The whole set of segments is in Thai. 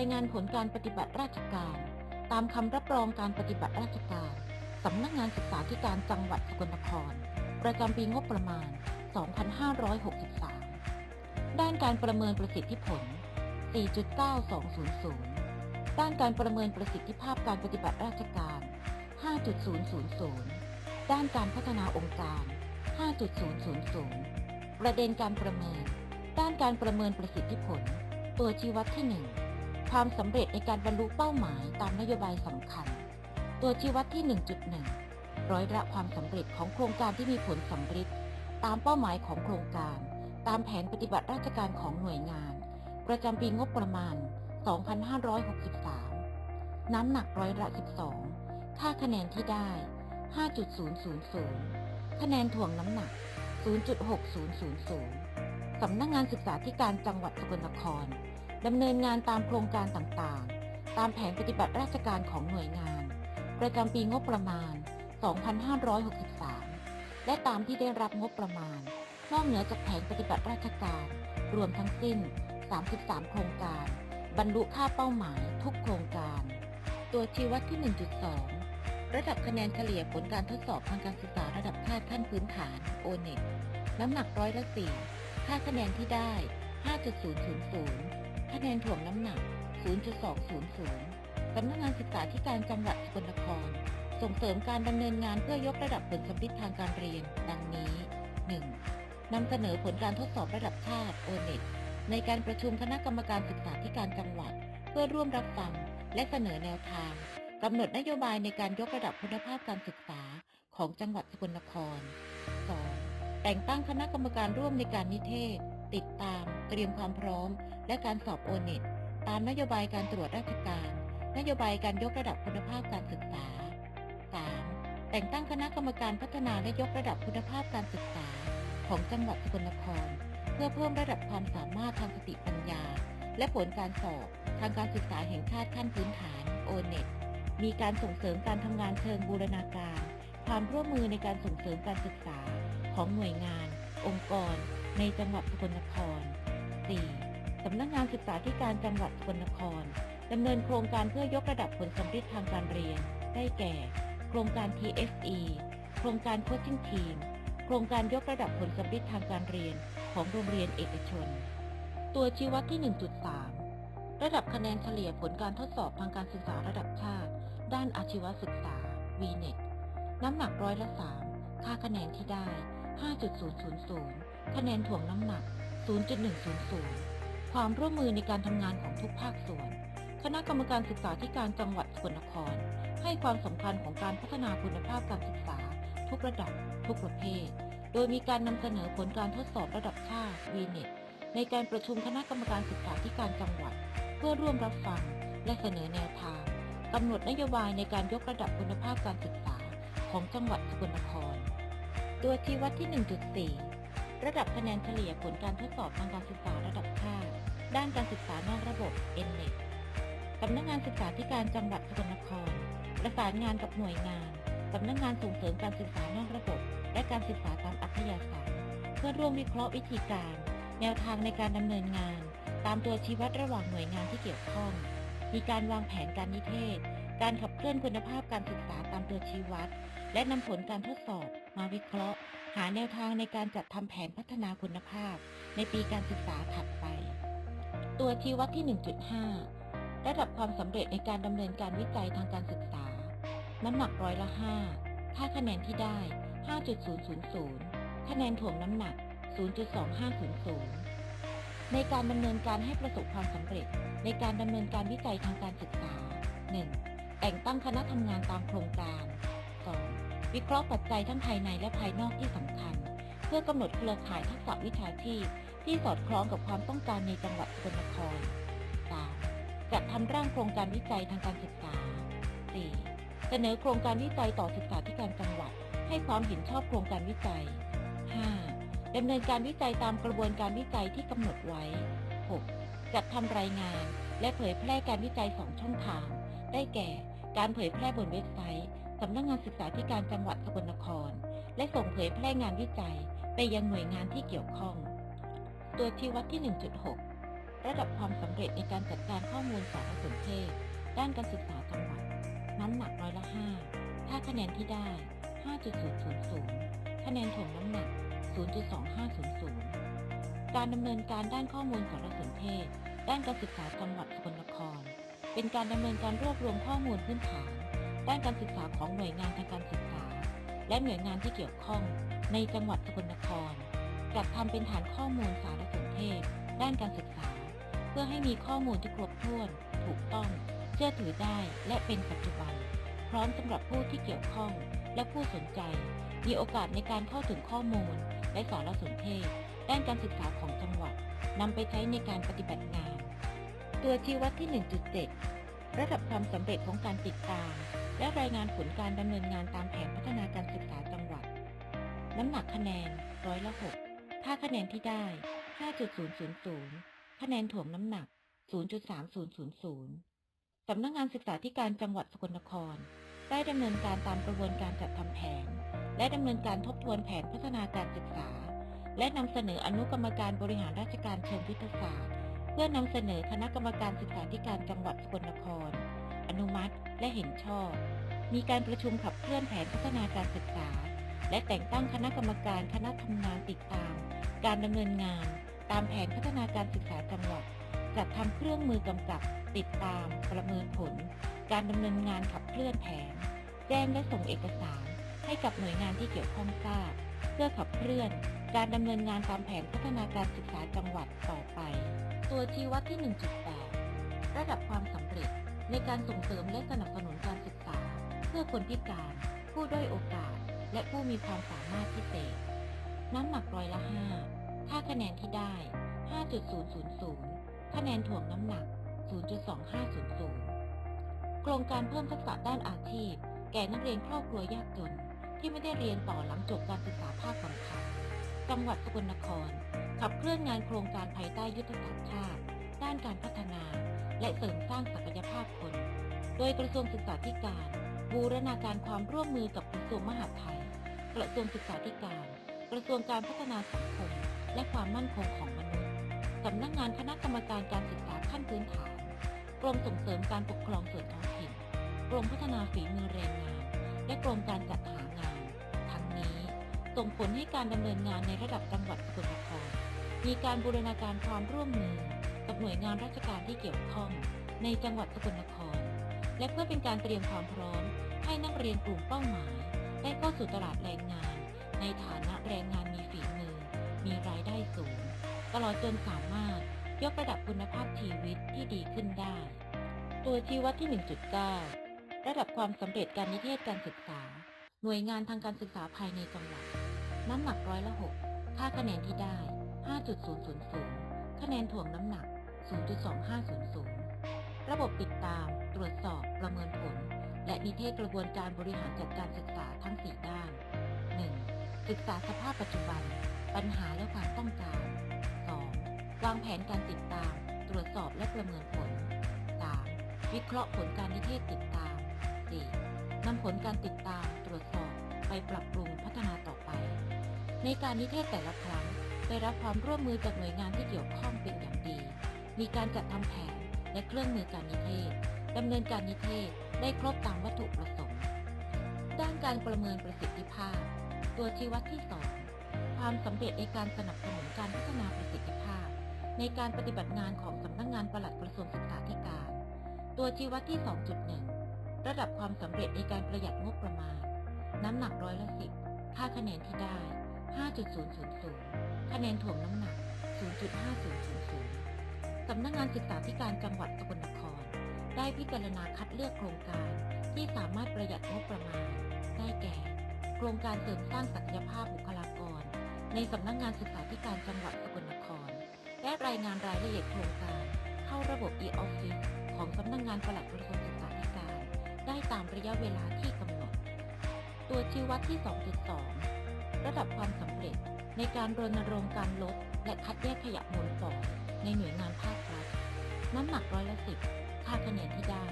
ายงานผลการปฏิบัติราชการ ตามคำรับรองการปฏิบัติราชการสำนักงานศึกษาธิการจังหวัดสกลนคร ประจำปีงบประมาณ 2563 ด้านการประเมินประสิทธิผล 4.9200 ด้านการประเมินประสิทธิภาพการปฏิบัติราชการ 5.000 ด้านการพัฒนาองค์การ 5.000 ประเด็นการประเมิน ด้านการประเมินประสิทธิผล ตัวชี้วัดที่ 1 ความสำเร็จในการบรรลุเป้าหมายตามนโยบายสำคัญ ตัวชี้วัดที่ 1.1 ร้อยละความสำเร็จของโครงการที่มีผลสำเร็จ ตามเป้าหมายของโครงการ ตามแผนปฏิบัติราชการของหน่วยงาน ประจำปีงบประมาณ 2563 น้ำหนักร้อยละ 12 ค่าคะแนนที่ได้ 5.000 คะแนนถ่วงน้ำหนัก 0.6000 สำนักงานศึกษาธิการจังหวัดสกลนคร ดำเนินงานตามโครงการต่างๆ ตามแผนปฏิบัติราชการของหน่วยงาน ประจำปีงบประมาณ 2563 และตามที่ได้รับงบประมาณ นอกเหนือจากแผนปฏิบัติราชการ รวมทั้งสิ้น 33 โครงการ บรรลุค่าเป้าหมายทุกโครงการ ตัวชี้วัดที่ 1.2 ระดับคะแนนเฉลี่ยผลการทดสอบทางการศึกษาระดับชาติขั้นพื้นฐาน o n e t น้ำหนักร้อยละ4ค่าคะแนนที่ได้ 5.000 คะแนนถ่วงน้ำหนัก 0.200 สำนักงานศึกษาธิการจังหวัดสกลนคร ส่งเสริมการดำเนินงานเพื่อยกระดับผลสำลิดทางการเรียน ดังนี้ 1. นำเสนอผลการทดสอบระดับชาติ o n e t ในการประชุมคณะกรรมการศึกษาธิการจังหวัด เพื่อร่วมรับฟัง และเสนอแนวทางกำหนดนโยบายในการยกระดับคุณภาพการศึกษาของจังหวัดสกลนคร 2. แต่งตั้งคณะกรรมการร่วมในการนิเทศ ติดตาม เตรียมความพร้อม และการสอบโอเน็ตตามนโยบายการตรวจราชการ นโยบายการยกระดับคุณภาพการศึกษา 3. แต่งตั้งคณะกรรมการพัฒนาและยกระดับคุณภาพการศึกษา ของจังหวัดสกลนคร เพื่อเพิ่มระดับความสามารถทางสติปัญญา และผลการสอบทางการศึกษาแห่งชาติขั้นพื้นฐาน o n e t มีการส่งเสริมการทำงานเชิงบูรณาการ ความร่วมมือในการส่งเสริมการศึกษาของหน่วยงาน องค์กร ในจังหวัดสกลนคร 4. สำนักงานศึกษาธิการจังหวัดสกลนครดำเนินโครงการเพื่อยกระดับผลสำเร็จทางการเรียน ได้แก่ โครงการ TSE โครงการ Coaching Team โครงการยกระดับผลสำเร็จทางการเรียนของโรงเรียนเอกชน ตัวชี้วัดที่ 1.3 ระดับคะแนนเฉลี่ยผลการทดสอบทางการศึกษาระดับชาติ ด้านอาชีวศึกษา VNET น้ำหนักร้อยละ 3 ค่าคะแนนที่ได้ 5.000 คะแนนถ่วงน้ำหนัก 0.100 ความร่วมมือในการทำงานของทุกภาคส่วน คณะกรรมการศึกษาธิการจังหวัดสกลนคร ให้ความสำคัญของการพัฒนาคุณภาพการศึกษา ทุกระดับ ทุกประเภท โดยมีการนำเสนอผลการทดสอบระดับชาติ VNET ในการประชุมคณะกรรมการศึกษาธิการจังหวัด เพื่อร่วมรับฟัง และเสนอแนวทางกำหนดนโยบายในการยกระดับคุณภาพการศึกษาของจังหวัดสกลนคร ตัวชี้วัดที่ 1.4 ระดับคะแนนเฉลี่ยผลการทดสอบทางการศึกษาระดับชาติ ด้านการศึกษานอกระบบ NNET สำนักงานศึกษาธิการจังหวัดสกลนคร ประสานงานกับหน่วยงานสำนักงานส่งเสริมการศึกษานอกระบบ และการศึกษาตามอัธยาศัยเพื่อร่วมวิเคราะห์วิธีการ แนวทางในการดำเนินงาน ตามตัวชี้วัดระหว่างหน่วยงานที่เกี่ยวข้อง มีการวางแผนการนิเทศ การขับเคลื่อนคุณภาพการศึกษาตามตัวชี้วัด และนำผลการทดสอบ มาวิเคราะห์ หาแนวทางในการจัดทำแผนพัฒนาคุณภาพ ในปีการศึกษาถัดไป ตัวชี้วัดที่ 1.5 ระดับความสำเร็จในการดำเนินการวิจัยทางการศึกษา น้ำหนักร้อยละ 5 ค่าคะแนนที่ได้ 5.000 คะแนนถ่วงน้ำหนัก 0.2500 ในการดำเนินการให้ประสบความสำเร็จในการดำเนินการวิจัยทางการศึกษา 1. แต่งตั้งคณะทำงานตามโครงการ 2. วิเคราะห์ปัจจัยทั้งภายในและภายนอกที่สำคัญ เพื่อกำหนดเครือข่ายทักษะวิชาชีพ ที่สอดคล้องกับความต้องการในจังหวัดสกลนคร 3. จัดทำร่างโครงการวิจัยทางการศึกษา 4. เสนอโครงการวิจัยต่อศึกษาธิการจังหวัด ให้ความเห็นชอบโครงการวิจัย 5. ดำเนินการวิจัยตามกระบวนการวิจัยที่กำหนดไว้ 6. จัดทำรายงาน และเผยแพร่การวิจัย2ช่องทาง ได้แก่ การเผยแพร่บนเว็บไซต์สำนักงานศึกษาธิการจังหวัดสกลนคร และส่งเผยแพร่งานวิจัย ไปยังหน่วยงานที่เกี่ยวข้อง ตัวชี้วัดที่ 1.6 ระดับความสำเร็จในการจัดการข้อมูลสารสนเทศ ด้านการศึกษาจังหวัด น้ำหนักร้อยละ 5 ถ้าคะแนนที่ได้ 5.000 คะแนนถ่วงน้ำหนัก 0.2500 การดำเนินการด้านข้อมูลสารสนเทศ ด้านการศึกษาจังหวัดสกลนคร เป็นการดำเนินการรวบรวมข้อมูลพื้นฐาน ด้านการศึกษาของหน่วยงานทางการศึกษา และหน่วยงานที่เกี่ยวข้องในจังหวัดสกลนคร จัดทำเป็นฐานข้อมูลสารสนเทศ ด้านการศึกษา เพื่อให้มีข้อมูลที่ครบถ้วน ถูกต้อง เชื่อถือได้และเป็นปัจจุบัน พร้อมสำหรับผู้ที่เกี่ยวข้องและผู้สนใจ มีโอกาสในการเข้าถึงข้อมูล และสารสนเทศ ด้านการศึกษาของจังหวัดนำไปใช้ในการปฏิบัติงาน ตัวชี้วัดที่ 1.7 ระดับความสำเร็จของการติดตาม และรายงานผลการดำเนินงานตามแผนพัฒนาการศึกษาจังหวัด น้ำหนักคะแนนร้อยละ6 ถ้าคะแนนที่ได้ 5.000 คะแนนถ่วงน้ำหนัก 0.3000 สำนักงานศึกษาธิการจังหวัดสกลนคร ได้ดำเนินการตามกระบวนการจัดทำแผน และดำเนินการทบทวนแผนพัฒนาการศึกษา และนำเสนออนุกรรมการบริหารราชการเชิงยุทธศาสตร์ เพื่อนำเสนอคณะกรรมการศึกษาธิการจังหวัดสกลนคร อนุมัติและเห็นชอบ มีการประชุมขับเคลื่อนแผนพัฒนาการศึกษา และแต่งตั้งคณะกรรมการคณะทำงานติดตาม การดำเนินงาน ตามแผนพัฒนาการศึกษาจังหวัด จัดทำเครื่องมือกำกับ ติดตาม ประเมินผล การดำเนินงานขับเคลื่อนแผน แจ้งและส่งเอกสาร ให้กับหน่วยงานที่เกี่ยวข้องทราบ เพื่อขับเคลื่อน การดำเนินงานตามแผนพัฒนาการศึกษาจังหวัดต่อไป ตัวชี้วัดที่ 1.8 ระดับความสำเร็จ ในการส่งเสริมและสนับสนุนการศึกษา เพื่อคนพิการ ผู้ด้อยโอกาส และผู้มีความสามารถพิเศษ น้ำหนักร้อยละ5ถ้าคะแนนที่ได้ 5.000 คะแนนถ่วงน้ำหนัก 0.2500 โครงการเพิ่มทักษะด้านอาชีพ แก่นักเรียนครอบครัวยากจน ที่ไม่ได้เรียนต่อหลังจบการศึกษาภาคบังคับ จังหวัดสกลนคร ขับเคลื่อนงานโครงการภายใต้ยุทธศาสตร์ชาติ ด้านการพัฒนา และเสริมสร้างศักยภาพคน โดยกระทรวงศึกษาธิการบูรณาการความร่วมมือกับกระทรวงมหาดไทย กระทรวงศึกษาธิการ กระทรวงการพัฒนาสังคม และความมั่นคงของมนุษย์สำนักงานคณะกรรมการการศึกษาขั้นพื้นฐาน กรมส่งเสริมการปกครองส่วนท้องถิ่น กรมพัฒนาฝีมือแรงงาน และกรมการจัดหางาน ทั้งนี้ส่งผลให้การดำเนินงานในระดับจังหวัดสกลนครมีการบูรณาการความร่วมมือ กับหน่วยงานราชการที่เกี่ยวข้อง ในจังหวัดสกลนคร และเพื่อเป็นการเตรียมความพร้อมให้นักเรียนกลุ่มเป้าหมาย ได้เข้าสู่ตลาดแรงงาน ในฐานะแรงงานมีฝีมือ มีรายได้สูง ตลอดจนสามารถยกระดับคุณภาพชีวิตที่ดีขึ้นได้ ตัวชี้วัดที่ 1.9 ระดับความสำเร็จการนิเทศการศึกษา หน่วยงานทางการศึกษาภายในจังหวัด น้ำหนักร้อยละ 6 ค่าคะแนนที่ได้ 5.000 คะแนนถ่วงน้ำหนัก 0.2500 ระบบติดตาม ตรวจสอบประเมินผล และนิเทศกระบวนการบริหารจัดการศึกษาทั้ง 4 ด้าน 1. ศึกษาสภาพปัจจุบัน ปัญหาและความต้องการ 2. วางแผนการติดตาม ตรวจสอบและประเมินผล 3. วิเคราะห์ผลการนิเทศติดตาม 4. นำผลการติดตาม ตรวจสอบไปปรับปรุงพัฒนาต่อไป ในการนิเทศแต่ละครั้งได้รับความร่วมมือจากหน่วยงานที่เกี่ยวข้องเป็นอย่างดี มีการจัดทำแผนและเครื่องมือการนิเทศดำเนินการนิเทศ ได้ครบตามวัตถุประสงค์ ด้านการประเมินประสิทธิภาพ ตัวชี้วัดที่ 2 ความสำเร็จในการสนับสนุนการพัฒนาประสิทธิภาพ ในการปฏิบัติงานของสำนักงานปลัดกระทรวงศึกษาธิการ ตัวชี้วัดที่ 2.1 ระดับความสำเร็จในการประหยัดงบประมาณ น้ำหนักร้อยละสิบค่าคะแนนที่ได้ 5.000 คะแนนถ่วงน้ำหนัก 0.5000สำนักงานศึกษาธิการจังหวัดสกลนคร ได้พิจารณาคัดเลือกโครงการ ที่สามารถประหยัดงบประมาณ ได้แก่ โครงการเสริมสร้างศักยภาพบุคลากร ในสำนักงานศึกษาธิการจังหวัดสกลนคร และรายงานรายละเอียดโครงการ เข้าระบบ e-office ของสำนักงานปลัดกระทรวงศึกษาธิการ ได้ตามระยะเวลาที่กำหนด ตัวชี้วัดที่ 2.2 ระดับความสำเร็จ ในการรณรงค์การลด และคัดแยกขยะมูลฝอยในหน่วยงานภาครัฐน้ำหนักร้อยละสิบ ค่าคะแนนที่ได้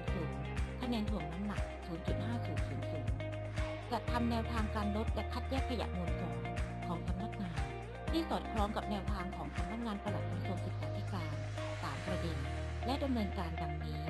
5.000 คะแนนถ่วงน้ำหนัก 0.5000 จัดทำแนวทางการลดและคัดแยกขยะมูลฝอยของสำนักงาน ที่สอดคล้องกับแนวทางของสำนักงานปลัดกระทรวงศึกษาธิการ 3 ประเด็น และดำเนินการดังนี้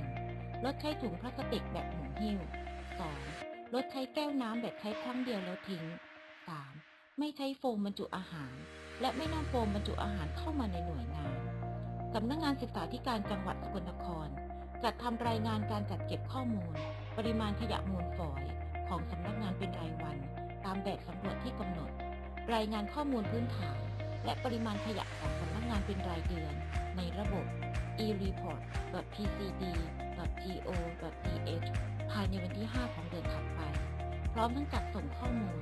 1. ลดใช้ถุงพลาสติกแบบหมุนหิ้ว 2. ลดใช้แก้วน้ำแบบใช้ครั้งเดียวแล้วทิ้ง 3. ไม่ใช้โฟมบรรจุอาหาร และไม่นำโฟมบรรจุอาหารเข้ามาในหน่วยงาน สำนักงานศึกษาธิการจังหวัดสกลนคร จัดทำรายงานการจัดเก็บข้อมูล ปริมาณขยะมูลฝอย ของสำนักงานเป็นรายวัน ตามแบบสำรวจที่กำหนด รายงานข้อมูลพื้นฐาน และปริมาณขยะของสำนักงานเป็นรายเดือน ในระบบ e-report.pcd.go.th ภายในวันที่ 5 ของเดือนถัดไป พร้อมทั้งจัดส่งข้อมูล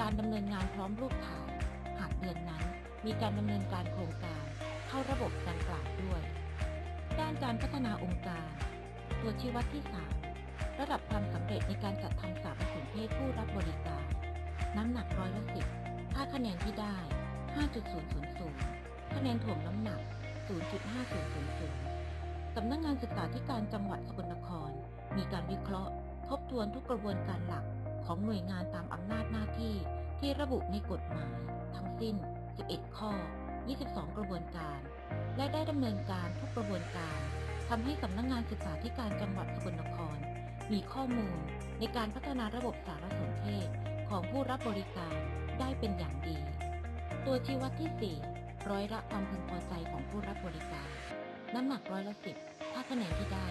การดำเนินงานพร้อมรูปถ่าย หากเดือนนั้นมีการดำเนินการโครงการ เข้าระบบดังกล่าวด้วย ด้านการพัฒนาองค์การ ตัวชี้วัดที่ 3 ระดับความสำเร็จในการจัดทำสารสนเทศผู้รับบริการ น้ำหนักร้อยละสิบค่าคะแนนที่ได้ 5.000 คะแนนถ่วงน้ำหนัก 0.5000 สำนักงานศึกษาธิการจังหวัดสกลนคร มีการวิเคราะห์ ทบทวนทุกกระบวนการหลักของหน่วยงานตามอำนาจหน้าที่ที่ระบุในกฎหมาย ทั้งสิ้น 11 ข้อ 22 กระบวนการ และได้ดำเนินการทุกกระบวนการทำให้สำนักงานศึกษาธิการจังหวัดสกลนคร มีข้อมูลในการพัฒนาระบบสารสนเทศของผู้รับบริการได้เป็นอย่างดี ตัวชี้วัดที่ 4 ร้อยละความพึงพอใจของผู้รับบริการ น้ำหนักร้อยละสิบค่าคะแนนที่ได้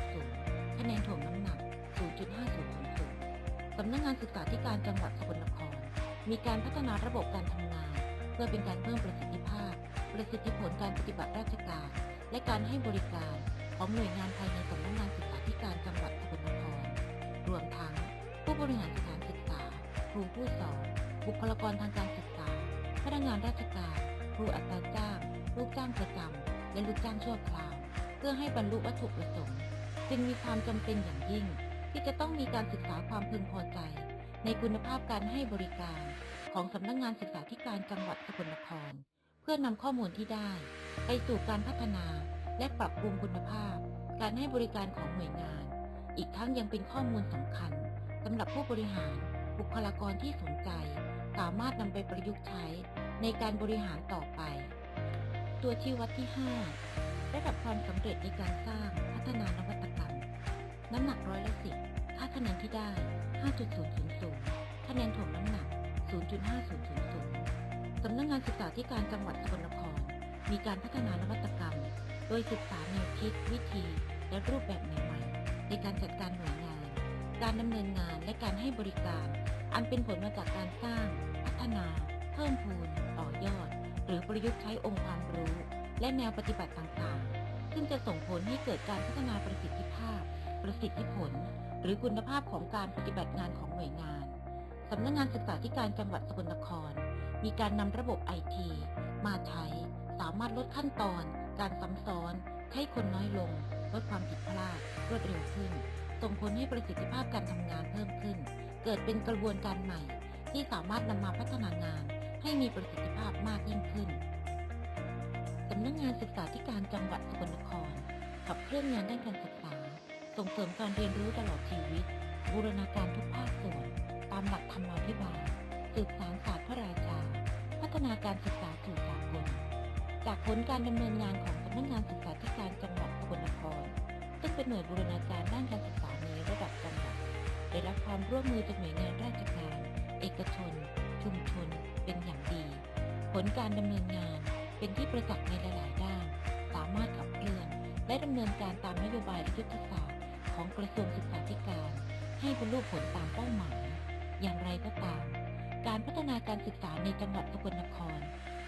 5.000คะแนนถ่วงน้ำหนัก 0.5000สำนักงานศึกษาธิการจังหวัดสกลนคร มีการพัฒนาระบบการทำงาน พื่อเป็นการเพิ่มประสิทธิภาพ ประสิทธิผลการปฏิบัติราชการ และการให้บริการของหน่วยงานภายในสำนักงานศึกษาธิการจังหวัดสกลนคร รวมทั้ง ผู้บริหารสถานศึกษา ครูผู้สอน บุคลากรทางการศึกษา พนักงานราชการ ครูอัตราจ้าง ลูกจ้างประจำ และลูกจ้างชั่วคราว เพื่อให้บรรลุวัตถุประสงค์ จึงมีความจำเป็นอย่างยิ่ง ที่จะต้องมีการศึกษาความพึงพอใจ ในคุณภาพการให้บริการ ของสำนักงานศึกษาธิการจังหวัดสกลนคร เพื่อนำข้อมูลที่ได้ ไปสู่การพัฒนาและปรับปรุงคุณภาพ การให้บริการของหน่วยงาน อีกทั้งยังเป็นข้อมูลสำคัญสำหรับผู้บริหารบุคลากรที่สนใจ สามารถนำไปประยุกต์ใช้ในการบริหารต่อไป ตัวชี้วัดที่ 5 ระดับความสำเร็จในการสร้างพัฒนานวัตกรรม น้ำหนักร้อยละสิบค่าคะแนนที่ได้ 5.000 คะแนนถ่วงน้ำหนัก 0.5000 สำนักงานศึกษาธิการจังหวัดสกลนคร มีการพัฒนานวัตกรรม โดยศึกษาแนวคิด วิธี และรูปแบบใหม่ๆ ในการจัดการหน่วยงาน การดำเนินงานและการให้บริการ อันเป็นผลมาจากการสร้าง พัฒนา เพิ่มพูน ต่อยอด หรือประยุกต์ใช้องค์ความรู้ และแนวปฏิบัติต่างๆ ซึ่งจะส่งผลให้เกิดการพัฒนาประสิทธิภาพ ประสิทธิผล หรือคุณภาพของการปฏิบัติงานของหน่วยงาน สำนักงานศึกษาธิการจังหวัดสกลนคร มีการนำระบบไอทีมาใช้ สามารถลดขั้นตอน การซ้ำซ้อน ใช้คนน้อยลง ลดความผิดพลาด รวดเร็วขึ้น ส่งผลให้ประสิทธิภาพการทำงานเพิ่มขึ้น เกิดเป็นกระบวนการใหม่ ที่สามารถนำมาพัฒนางาน ให้มีประสิทธิภาพมากยิ่งขึ้นสำนักงานศึกษาธิการจังหวัดสกลนคร ขับเคลื่อนงานด้านการศึกษา ส่งเสริมการเรียนรู้ตลอดชีวิต บูรณาการทุกภาคส่วนามหลักธรรมาภิบาลสืบสารศาสตร์พระราชา พัฒนาการศึกษาสู่สากลจากผลการดำเนินงานของสำนักงานศึกษาธิการจังหวัดสกลนคร ซึ่งเป็นหน่วยบูรณาการด้านการศึกษาในระดับจังหวัดได้รับความร่วมมือจากหน่วยงานราชการ เอกชน ชุมชน เป็นอย่างดี ผลการดำเนินงานเป็นที่ประจักษ์ในหลาย ๆ ด้าน สามารถขับเคลื่อน และดำเนินการตามนโยบายและยุทธศาสตร์ของกระทรวงศึกษาธิการ ให้บรรลุผลตามเป้าหมาย อย่างไรก็ตาม การพัฒนาการศึกษาในจังหวัดสกลนคร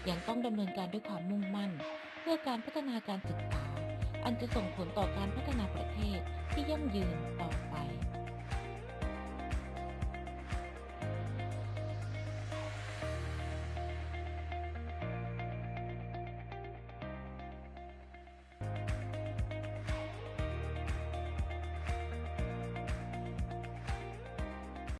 ยังต้องดำเนินการด้วยความมุ่งมั่น เพื่อการพัฒนาการศึกษา อันจะส่งผลต่อการพัฒนาประเทศที่ยั่งยืนต่อไป